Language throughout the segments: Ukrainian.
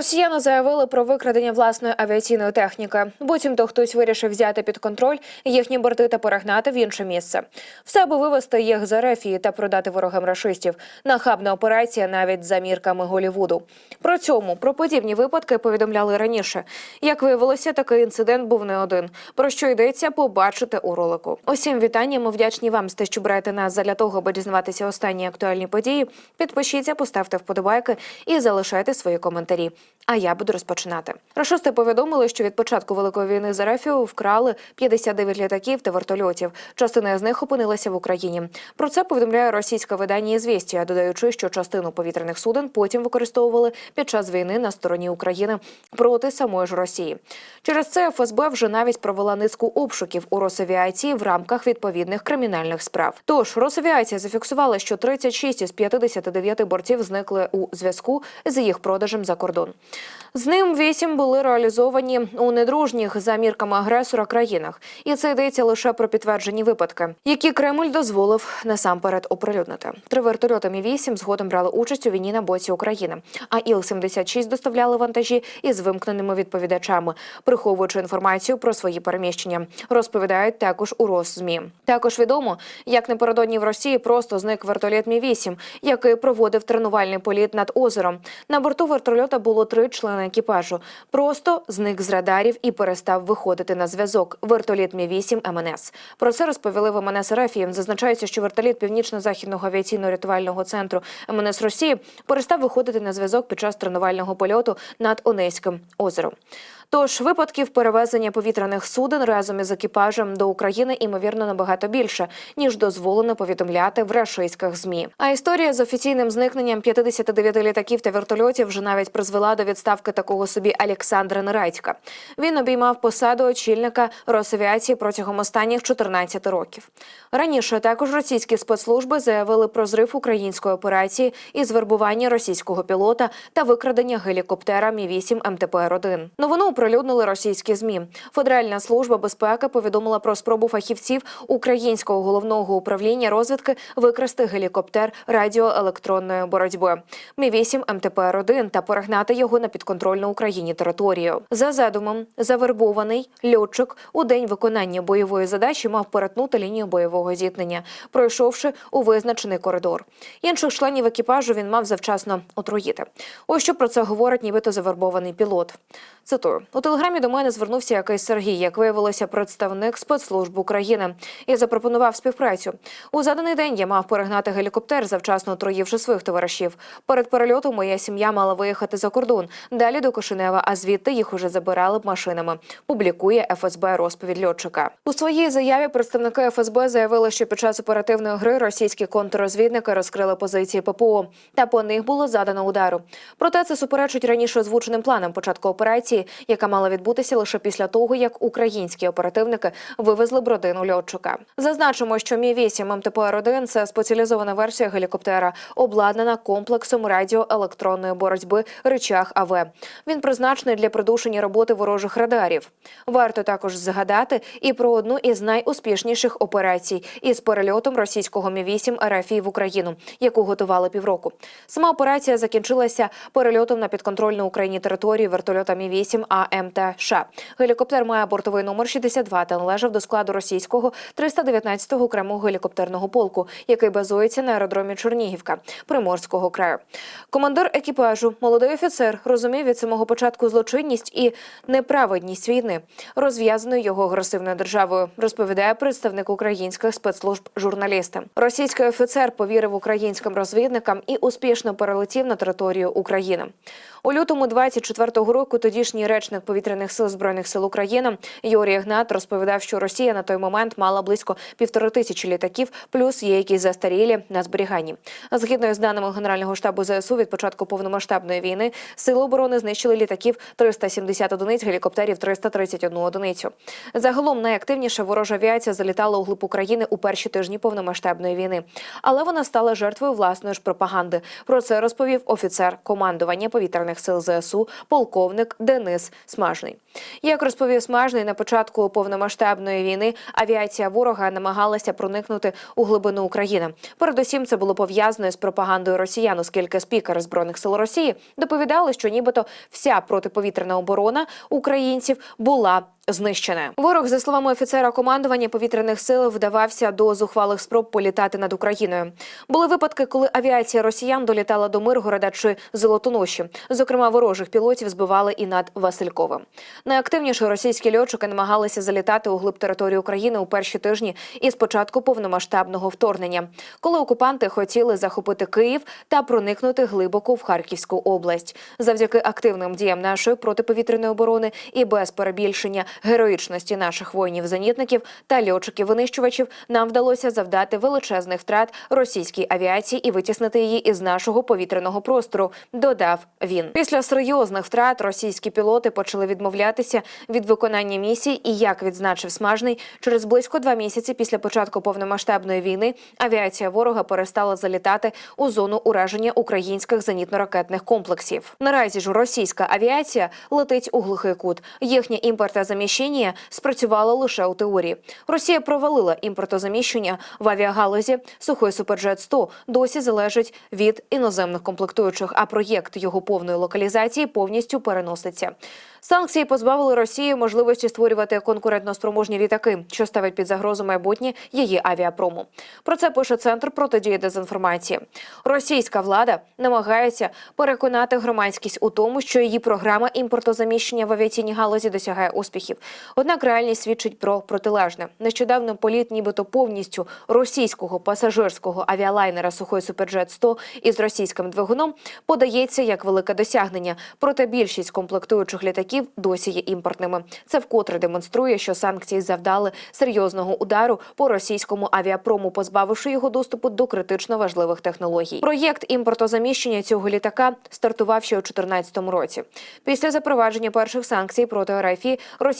Росіяни заявили про викрадення власної авіаційної техніки. Буцімто хтось вирішив взяти під контроль їхні борти та перегнати в інше місце. Все аби вивести їх з Ерефії та продати ворогам рашистів. Нахабна операція навіть за мірками Голівуду. Про цьому про подібні випадки повідомляли раніше. Як виявилося, такий інцидент був не один. Про що йдеться, побачите у ролику. Усім вітання. Ми вдячні вам за те, що берете нас задля того, аби дізнаватися останні актуальні події. Підпишіться, поставте вподобайки і залишайте свої коментарі. А я буду розпочинати. Рашисти повідомили, що від початку великої війни з Ерефію вкрали 59 літаків та вертольотів. Частина з них опинилася в Україні. Про це повідомляє російське видання «Ізвістія», додаючи, що частину повітряних суден потім використовували під час війни на стороні України проти самої ж Росії. Через це ФСБ вже навіть провела низку обшуків у Росавіації в рамках відповідних кримінальних справ. Тож Росавіація зафіксувала, що 36 із 59 бортів зникли у зв'язку з їх продажем за кордон. З ним вісім були реалізовані у недружніх за мірками агресора країнах, і це йдеться лише про підтверджені випадки, які Кремль дозволив насамперед оприлюднити. Три вертольоти Мі 8 згодом брали участь у війні на боці України. А іл 76 доставляли вантажі із вимкненими відповідачами, приховуючи інформацію про свої переміщення. Розповідають також у Росзмі. Також відомо, як напередодні в Росії просто зник вертоліт Мі 8 який проводив тренувальний політ над озером. На борту вертольота було три члени екіпажу. Просто зник з радарів і перестав виходити на зв'язок. Вертоліт Мі 8 МНС. Про це розповіли в МНС РФ. Зазначається, що вертоліт північно-західного авіаційно-рятувального центру МНС Росії перестав виходити на зв'язок під час тренувального польоту над Онейським озером. Тож випадків перевезення повітряних суден разом із екіпажем до України імовірно набагато більше ніж дозволено повідомляти в рашистських змі. А історія з офіційним зникненням 59 літаків та вертольотів вже навіть призвела до відставки такого собі Олександра Нерадька. Він обіймав посаду очільника Росавіації протягом останніх 14 років. Раніше також російські спецслужби заявили про зрив української операції із вербування російського пілота та викрадення гелікоптера Мі 8 МТПР 1 Новину оприлюднили російські змі. Федеральна служба безпеки повідомила про спробу фахівців українського головного управління розвідки викрасти гелікоптер радіоелектронної боротьби Мі 8 МТПР 1 та перегнати його на підконтрольну Україні територію. За задумом, завербований льотчик у день виконання бойової задачі мав перетнути лінію бойового зіткнення, пройшовши у визначений коридор. Інших членів екіпажу він мав завчасно отруїти. Ось що про це говорить, нібито завербований пілот. Цитую у телеграмі до мене звернувся якийсь Сергій, як виявилося, представник спецслужб України, і запропонував співпрацю. У заданий день я мав перегнати гелікоптер, завчасно отруївши своїх товаришів. Перед перельотом моя сім'я мала виїхати за кордон, далі до Кишинева, а звідти їх уже забирали б машинами. Публікує ФСБ розповідь льотчика. У своїй заяві представники ФСБ заявили, що під час оперативної гри російські контррозвідники розкрили позиції ППО, та по них було задано удару. Проте це суперечить раніше озвученим планам початку операції, яка мала відбутися лише після того, як українські оперативники вивезли бродину льотчика. Зазначимо, що Мі 8 МТПР 1 це спеціалізована версія гелікоптера, обладнана комплексом радіоелектронної боротьби речах АВ. Він призначений для придушення роботи ворожих радарів. Варто також згадати і про одну із найуспішніших операцій із перельотом російського Мі 8 РФІ в Україну, яку готували півроку. Сама операція закінчилася перельотом на підконтрольну Україні територію вертольота Мі 8 АМТ США. Гелікоптер має бортовий номер 62 та належав до складу російського 319-го окремого гелікоптерного полку, який базується на аеродромі Чернігівка Приморського краю. Командир екіпажу, молодий офіцер, розумів від самого початку злочинність і неправедність війни, розв'язаної його агресивною державою, розповідає представник українських спецслужб журналісти. Російський офіцер повірив українським розвідникам і успішно перелетів на територію України. У лютому 24-го року тодішній речник повітряних сил збройних сил України Юрій Гнат розповідав, що Росія на той момент мала близько півтори тисячі літаків, плюс є якісь застарілі на зберіганні. Згідно з даними Генерального штабу ЗСУ, від початку повномасштабної війни сили оборони знищили літаків 370 одиниць, гелікоптерів 331 одиницю. Загалом найактивніше ворожа авіація залітала у глиб України у перші тижні повномасштабної війни, але вона стала жертвою власної ж пропаганди. Про це розповів офіцер командування повітряних сил ЗСУ, полковник Денис Смажний. Як розповів Смажний, на початку повномасштабної війни авіація ворога намагалася проникнути у глибину України. Передусім, це було пов'язано з пропагандою росіян, оскільки спікери збройних сил Росії доповідали, що нібито вся протиповітряна оборона українців була знищена. Ворог, за словами офіцера командування повітряних сил, вдавався до зухвалих спроб політати над Україною. Були випадки, коли авіація росіян долітала до Миргорода чи Золотоноші. Зокрема, ворожих пілотів збивали і над Васильковим. Найактивніше російські льотчики намагалися залітати у глиб території України у перші тижні із початку повномасштабного вторгнення, коли окупанти хотіли захопити Київ та проникнути глибоко в Харківську область. Завдяки активним діям нашої протиповітряної оборони і без перебільшення героїчності наших воїнів-зенітників та льотчиків-винищувачів нам вдалося завдати величезних втрат російській авіації і витіснити її із нашого повітряного простору. Додав він. Після серйозних втрат російські пілоти почали відмовлятися від виконання місій. І як відзначив смажний, через близько два місяці після початку повномасштабної війни авіація ворога перестала залітати у зону ураження українських зенітно-ракетних комплексів. Наразі ж російська авіація летить у глухий кут. Їхнє імпортозаміщення спрацювало лише у теорії. Росія провалила імпортозаміщення в авіагалузі. Сухой суперджет 100 досі залежить від іноземних комплектуючих, а проєкт його повної локалізації повністю переноситься. Санкції позбавили Росію можливості створювати конкурентноспроможні літаки, що ставить під загрозу майбутнє її авіапрому. Про це пише центр протидії дезінформації. Російська влада намагається переконати громадськість у тому, що її програма імпортозаміщення в авіаційній галузі досягає успіхів. Однак реальність свідчить про протилежне. Нещодавно політ, нібито повністю російського пасажирського авіалайнера Сухой Суперджет 100 із російським двигуном подається як велике досягнення. Проте більшість комплектуючих літаків досі є імпортними. Це вкотре демонструє, що санкції завдали серйозного удару по російському авіапрому, позбавивши його доступу до критично важливих технологій. Проєкт імпортозаміщення цього літака стартував ще у 2014 році. Після запровадження перших санкцій проти РФ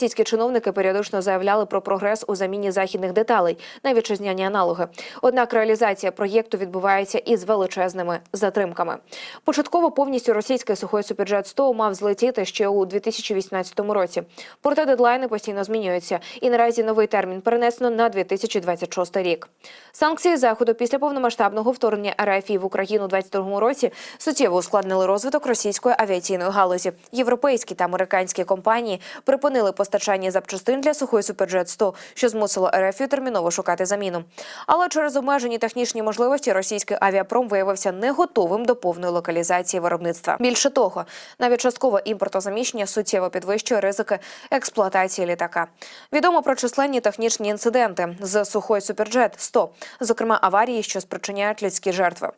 російські чиновники періодично заявляли про прогрес у заміні західних деталей на вітчизняні аналоги. Однак реалізація проєкту відбувається із величезними затримками. Початково повністю російський сухой суперджет 100 мав злетіти ще у 2018 році. Проте дедлайни постійно змінюються, і наразі новий термін перенесено на 2026 рік. Санкції заходу після повномасштабного вторгнення РФ в Україну у 2022 році суттєво ускладнили розвиток російської авіаційної галузі. Європейські та американські компанії припинили постачання запчастин для сухої суперджет 100 що змусило РФ терміново шукати заміну. Але через обмежені технічні можливості російський авіапром виявився не готовим до повної локалізації виробництва. Більше того, навіть часткове імпортозаміщення суттєво підвищує ризики експлуатації літака. Відомо про численні технічні інциденти з сухой суперджет 100 зокрема аварії, що спричиняють людські жертви.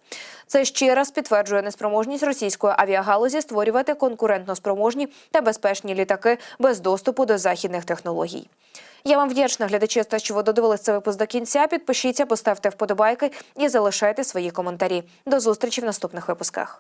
Це ще раз підтверджує неспроможність російської авіагалузі створювати конкурентно спроможні та безпечні літаки без доступу до західних технологій. Я вам вдячна, глядачі, те, що ви додивились цей випуск до кінця. Підпишіться, поставте вподобайки і залишайте свої коментарі. До зустрічі в наступних випусках.